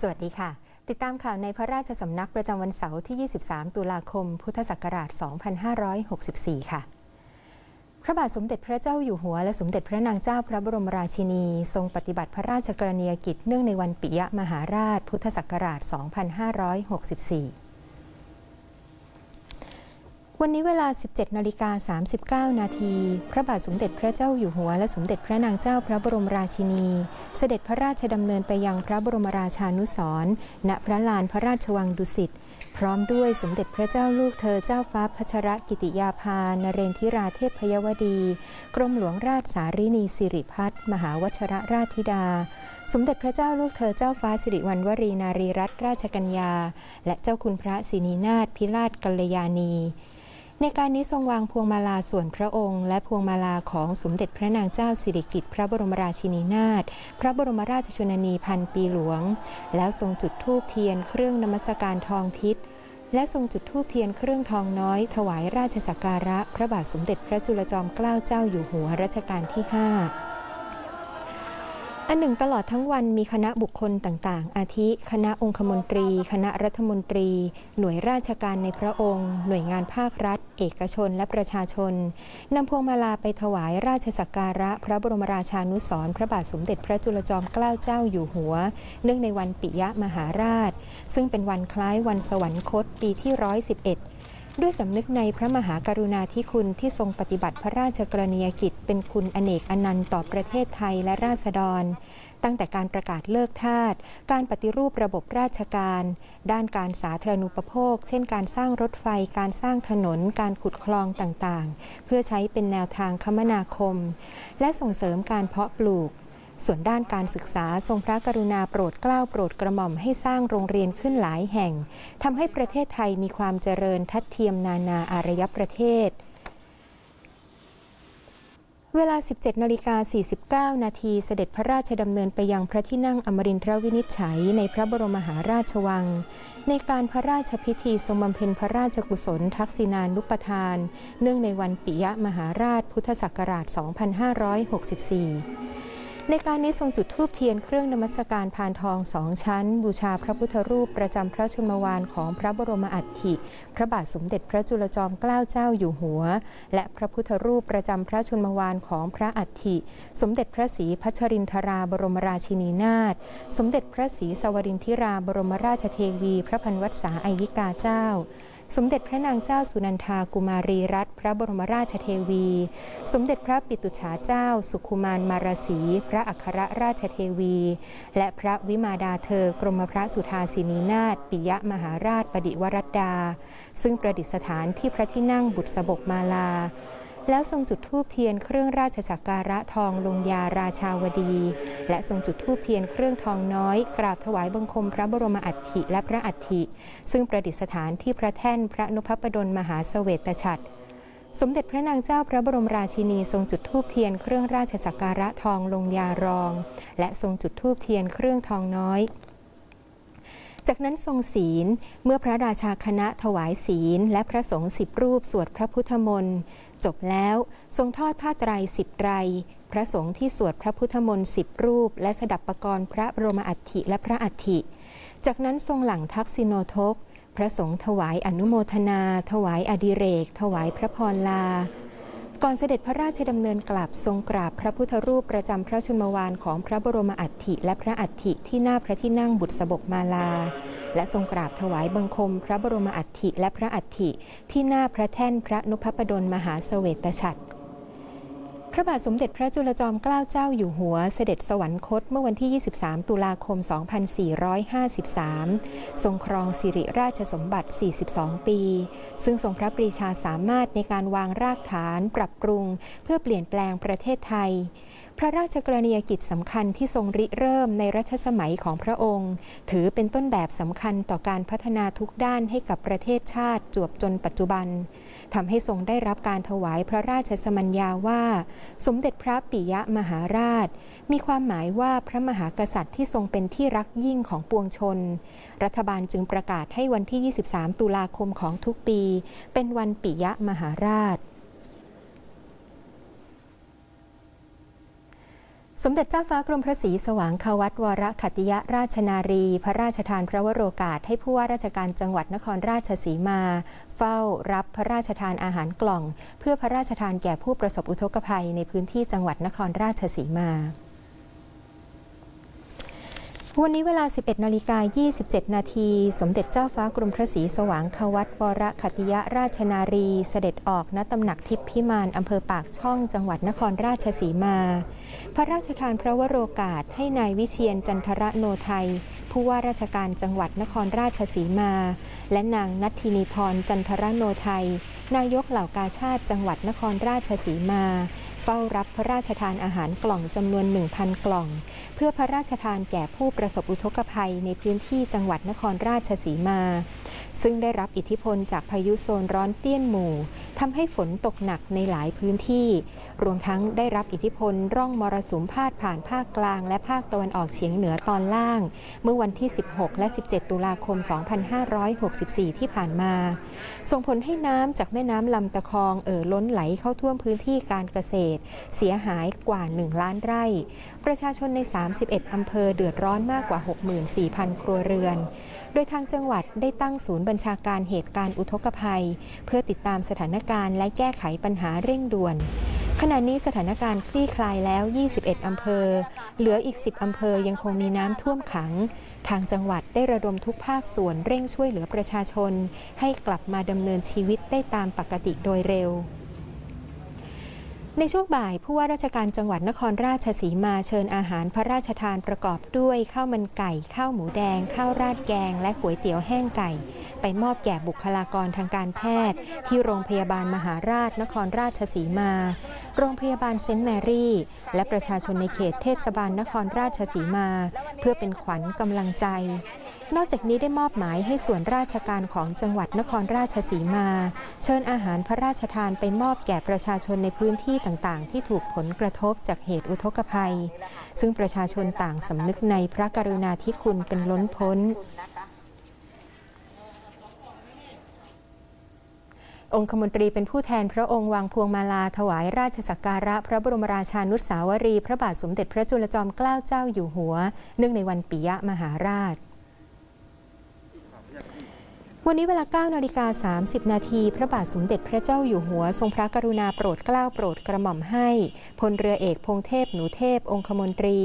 สวัสดีค่ะ ติดตามข่าวในพระราชสำนักประจำวันเสาร์ที่ 23 ตุลาคม พุทธศักราช 2564 ค่ะ พระบาทสมเด็จพระเจ้าอยู่หัว และสมเด็จพระนางเจ้าพระบรมราชินี ทรงปฏิบัติพระราชกรณียกิจเนื่องในวันปิยมหาราช พุทธศักราช 2564 วันนี้เวลา 17นาฬิกา39 นาที พระบาทสมเด็จพระเจ้าอยู่หัว และสมเด็จพระนางเจ้าพระบรมราชินี เสด็จพระราชดำเนินไปยังพระบรมราชานุสรณ์ณพระลานพระราชวังดุสิต พร้อมด้วยสมเด็จพระเจ้าลูกเธอเจ้าฟ้าพัชรกิติยาภานเรนทิราเทพพยวดี กรมหลวงราชสารินีสิริพัฒน์มหาวชรราชธิดา สมเด็จพระเจ้าลูกเธอเจ้าฟ้าสิริวัณวรีนารีรัตนราชกัญญา และเจ้าคุณพระศรีนีนาถพิราชกัลยาณี ในการนี้ทรงวางพวงมาลาส่วนพระองค์ และพวงมาลาของสมเด็จพระนางเจ้าสิริกิติ์พระบรมราชินีนาถพระบรมราชชนนีพันปีหลวง แล้วทรงจุดธูปเทียนเครื่องนมัสการทองทิศและทรงจุดธูปเทียนเครื่องทองน้อย ถวายราชสักการะ พระบาทสมเด็จพระจุลจอมเกล้าเจ้าอยู่หัวรัชกาลที่ 5 อันหนึ่งตลอดทั้งวันมีคณะบุคคลต่างๆ อาทิ คณะองคมนตรี คณะรัฐมนตรี หน่วยราชการในพระองค์ หน่วยงานภาครัฐ เอกชนและประชาชนนำพวงมาลาไปถวายราชสักการะ พระบรมราชานุสรพระบาทสมเด็จพระจุลจอมเกล้าเจ้าอยู่หัว เนื่องในวันปิยมหาราช ซึ่งเป็นวันคล้ายวันสวรรคตปีที่111ด้ ด้วยสำนึกในพระมหากรุณาธิคุณที่ทรงปฏิบัติพระราชกรณียกิจ เป็นคุณอเนกอนันต์ต่อประเทศไทยและราษฎร ตั้งแต่การประกาศเลิกทาส การปฏิรูประบบราชการ ด้านการสาธารณูปโภค เช่นการสร้างรถไฟ การสร้างถนน การขุดคลองต่างๆ เพื่อใช้เป็นแนวทางคมนาคม และส่งเสริมการเพาะปลูก ส่วนด้านการศึกษาทรงพระกรุณาโปรดเกล้าโปรดกระหม่อมให้สร้างโรงเรียนขึ้นหลายแห่งทำให้ประเทศไทยมีความเจริญทัดเทียมนานาอารยประเทศ เวลา 17นาฬิกา49 นาทีเสด็จพระราชดำเนินไปยังพระที่นั่งอมรินทรวินิจฉัยในพระบรมมหาราชวัง ในการพระราชพิธีทรงบำเพ็ญพระราชกุศลทักษิณานุปทาน เนื่องในวันปิยมหาราชพุทธศักราช 2564 ในการนี้ทรงจุดธูปเทียนเครื่องนมัสการพานทองสองชั้น บูชาพระพุทธรูปประจำพระชนมวานของพระบรมอัฐิ พระบาทสมเด็จพระจุลจอมเกล้าเจ้าอยู่หัว และพระพุทธรูปประจำพระชนมวานของพระอัฐิ สมเด็จพระศรีพัชรินทราบรมราชินีนาถสมเด็จพระศรีสวรินทิราบรมราชเทวี พระพันวัษาอายิกาเจ้า สมเด็จพระนางเจ้าสุนันทากุมารีรัตน์พระบรมราชเทวี สมเด็จพระปิตุฉาเจ้า สุขุมารมารสี พระอัครราชเทวี และพระวิมาดาเธอกรมพระสุธาสินีนาถปิยมหาราชปดิวรัตดา ซึ่งประดิษฐานที่พระที่นั่งบุตรสบกมาลา แล้วทรงจุดธูปเทียนเครื่องราชสักการะทองลงยาราชาวดี และทรงจุดธูปเทียนเครื่องทองน้อย กราบถวายบังคมพระบรมอัฐิและพระอัฐิ ซึ่งประดิษฐานที่พระแท่นพระนพปดลมหาเสวตฉัตรสมเด็จพระนางเจ้าพระบรมราชินีทรงจุดธูปเทียนเครื่องราชสักการะทองลงยารอง และทรงจุดธูปเทียนเครื่องทองน้อย จากนั้นทรงศีลเมื่อพระราชาคณะถวายศีล และพระสงฆ์สิบรูปสวดพระพุทธมนต์ จบแล้ว ทรงทอดผ้าไตรสิบไตรพระสงฆ์ที่สวดพระพุทธมนต์สิบรูป และสดับประกรณ์พระบรมอัฐิและพระอัฐิ จากนั้นทรงหลังทักษิโนทก พระสงฆ์ถวายอนุโมทนา ถวายอดิเรก ถวายพระพรลา ก่อนเสด็จพระราชดำเนินกลับทรงกราบพระพุทธรูปประจำพระชนมวานของพระบรมอัฐิและพระอัฐิที่หน้าพระที่นั่งบุตรสบกมาลา และทรงกราบถวายบังคม พระบรมอัฐิและพระอัฐิที่หน้าพระแท่นพระนุพปดลมหาเสวตฉัตร ระบาทสมเด็จพระจุลจอมเกล้าเจ้าอยู่หัวเสด็จสวรรคตเมื่อวันที่ 23 ตุลาคม 2453 ทรงครองสิริราชสมบัติ 42 ปี ซึ่งทรงพระปรีชาสามารถในการวางรากฐานปรับปรุง เพื่อเปลี่ยนแปลงประเทศไทย พระราชกรณียกิจสำคัญที่ทรงริเริ่มในรัชสมัยของพระองค์ ถือเป็นต้นแบบสำคัญต่อการพัฒนาทุกด้านให้กับประเทศชาติจวบจนปัจจุบันทำให้ทรงได้รับการถวายพระราชสมัญญาว่า สมเด็จพระปิยมหาราช มีความหมายว่าพระมหากษัตริย์ที่ทรงเป็นที่รักยิ่งของปวงชน รัฐบาลจึงประกาศให้วันที่ 23 ตุลาคมของทุกปี เป็นวันปิยมหาราช สมเด็จเจ้าฟ้ากรมพระศรีสว่างควัตวรขัตติยราชนารี พระราชทานพระวโรกาสให้ผู้ว่าราชการจังหวัดนครราชสีมา เฝ้ารับพระราชทานอาหารกล่อง เพื่อพระราชทานแก่ผู้ประสบอุทกภัยในพื้นที่จังหวัดนครราชสีมา วันนี้เวลา 11นาฬิกา27 นาที สมเด็จเจ้าฟ้ากรมพระศรีสว่างควัตวรขติยราชนารี เสด็จออกณตำหนักทิพพิมานอำเภอปากช่องจังหวัดนครราชสีมา พระราชทานพระวโรกาสให้นายวิเชียนจันทระโนไทย ผู้ว่าราชการจังหวัดนครราชสีมา และนางนัทธินีพรจันทระโนไทย นายกเหล่ากาชาติจังหวัดนครราชสีมา เฝ้ารับพระราชทานอาหารกล่องจำนวน 1,000 กล่อง เพื่อพระราชทานแก่ผู้ประสบอุทกภัยในพื้นที่จังหวัดนครราชสีมา ซึ่งได้รับอิทธิพลจากพายุโซนร้อนเตี้ยนหมู่ ทำให้ฝนตกหนักในหลายพื้นที่ รวมทั้งได้รับอิทธิพลร่องมรสุมพาดผ่านภาคกลาง และภาคตะวันออกเฉียงเหนือตอนล่าง เมื่อวันที่ 16 และ 17 ตุลาคม 2564 ที่ผ่านมา ส่งผลให้น้ำจากแม่น้ำลำตะคองเอ่อล้นไหลเข้าท่วมพื้นที่การเกษตร เสียหายกว่า 1 ล้านไร่ ประชาชนใน 31 อำเภอเดือดร้อนมากกว่า 64,000 ครัวเรือน โดยทางจังหวัดได้ตั้งศูนย์บัญชาการเหตุการณ์อุทกภัย เพื่อติดตามสถานการณ์และแก้ไขปัญหาเร่งด่วน ขณะนี้สถานการณ์คลี่คลายแล้ว 21 อำเภอ เหลืออีก 10 อำเภอยังคงมีน้ำท่วมขัง ทางจังหวัดได้ระดมทุกภาคส่วนเร่งช่วยเหลือประชาชน ให้กลับมาดำเนินชีวิตได้ตามปกติโดยเร็ว ในช่วงบ่ายผู้ว่าราชการจังหวัดนครราชสีมาเชิญอาหารพระราชทานประกอบด้วยข้าวมันไก่ ข้าวหมูแดง ข้าวราดแกง และก๋วยเตี๋ยวแห้งไก่ ไปมอบแก่บุคลากรทางการแพทย์ ที่โรงพยาบาลมหาราชนครราชสีมา โรงพยาบาลเซนต์แมรี่ และประชาชนในเขตเทศบาลนครราชสีมา เพื่อเป็นขวัญกำลังใจนอกจากนี้ได้มอบหมายให้ส่วนราชการของจังหวัดนครราชสีมา เชิญอาหารพระราชทานไปมอบแก่ประชาชนในพื้นที่ต่างๆ ที่ถูกผลกระทบจากเหตุอุทกภัย ซึ่งประชาชนต่างสำนึกในพระกรุณาธิคุณเป็นล้นพ้นองคมนตรีเป็นผู้แทนพระองค์วางพวงมาลาถวายราชสักการะ พระบรมราชานุสาวรีย์พระบาทสมเด็จพระจุลจอมเกล้าเจ้าอยู่หัว เนื่องในวันปิยมหาราช วันนี้เวลา9นาฬิกา30 นาที พระบาทสมเด็จพระเจ้าอยู่หัว ทรงพระกรุณาโปรดเกล้าโปรดกระหม่อมให้ พลเรือเอกพงเทพหนูเทพ องคมนตรี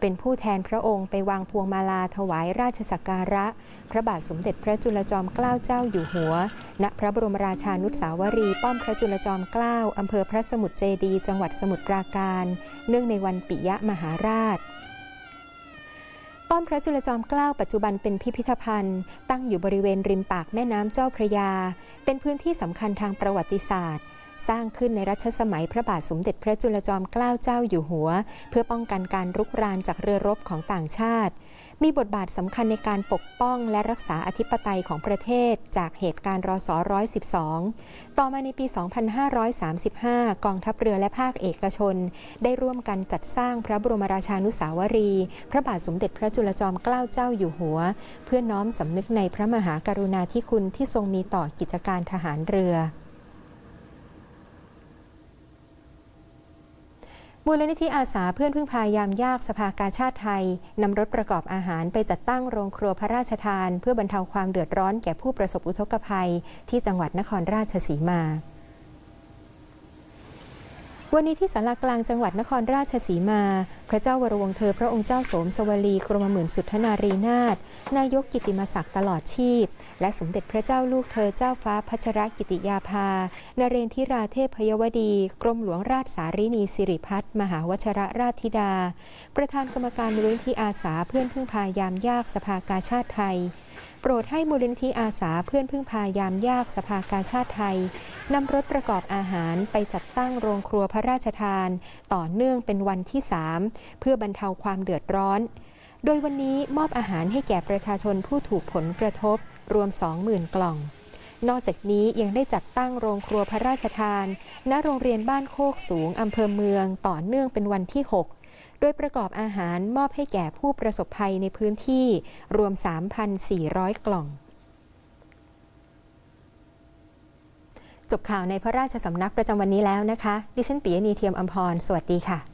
เป็นผู้แทนพระองค์ไปวางพวงมาลาถวายราชสักการะ พระบาทสมเด็จพระจุลจอมเกล้าเจ้าอยู่หัว ณ พระบรมราชานุสาวรีป้อมพระจุลจอมเกล้าอำเภอพระสมุทรเจดี จังหวัดสมุทรปราการ เนื่องในวันปิยมหาราช ป้อมพระจุลจอมเกล้าปัจจุบันเป็นพิพิธภัณฑ์ ตั้งอยู่บริเวณริมปากแม่น้ำเจ้าพระยา เป็นพื้นที่สำคัญทางประวัติศาสตร์ สร้างขึ้นในรัชสมัยพระบาทสมเด็จพระจุลจอมเกล้าเจ้าอยู่หัว เพื่อป้องกันการรุกรานจากเรือรบของต่างชาติ มีบทบาทสำคัญในการปกป้องและรักษาอธิปไตยของประเทศ จากเหตุการณ์รศ112 ต่อมาในปี 2535 กองทัพเรือและภาคเอกชน ได้ร่วมกันจัดสร้างพระบรมราชานุสาวรีย์พระบาทสมเด็จพระจุลจอมเกล้าเจ้าอยู่หัว เพื่อน้อมสำนึกในพระมหากรุณาธิคุณที่ทรงมีต่อกิจการทหารเรือ มูลนิธิอาสาเพื่อนพึ่งพายามยากสภากาชาติไทยนำรถประกอบอาหารไปจัดตั้งโรงครัวพระราชทาน เพื่อบรรเทาความเดือดร้อนแก่ผู้ประสบอุทกภัย ที่จังหวัดนครราชสีมา วันนี้ที่ศาลากลางจังหวัดนครราชสีมา พระเจ้าวรวงเธอพระองค์เจ้าโสมสวลีกรมหมื่นสุทธนารีนาถนายกกิติมศักดิ์ตลอดชีพ และสมเด็จพระเจ้าลูกเธอเจ้าฟ้าพัชรกิติยาภา นเรนทิราเทพพยวดี กรมหลวงราชสารินีสิริพัฒน์มหาวชรราชธิดา ประธานกรรมการมูลนิธิอาสาเพื่อนพึ่งพายามยากสภากาชาติไทย โปรดให้มูลนิธิอาสาเพื่อนพึ่งพายามยากสภากาชาติไทยนำรถประกอบอาหารไปจัดตั้งโรงครัวพระราชทาน ต่อเนื่องเป็นวันที่ 3 เพื่อบรรเทาความเดือดร้อน โดยวันนี้มอบอาหารให้แก่ประชาชนผู้ถูกผลกระทบ รวม 20,000 กล่อง นอกจากนี้ยังได้จัดตั้งโรงครัวพระราชทาน ณโรงเรียนบ้านโคกสูงอำเภอเมือง ต่อเนื่องเป็นวันที่ 6 โดยประกอบอาหารมอบให้แก่ผู้ประสบภัยในพื้นที่รวม 3,400 กล่อง จบข่าวในพระราชสำนักประจำวันนี้แล้วนะคะ ดิฉันปิยนีเทียมอัมพร สวัสดีค่ะ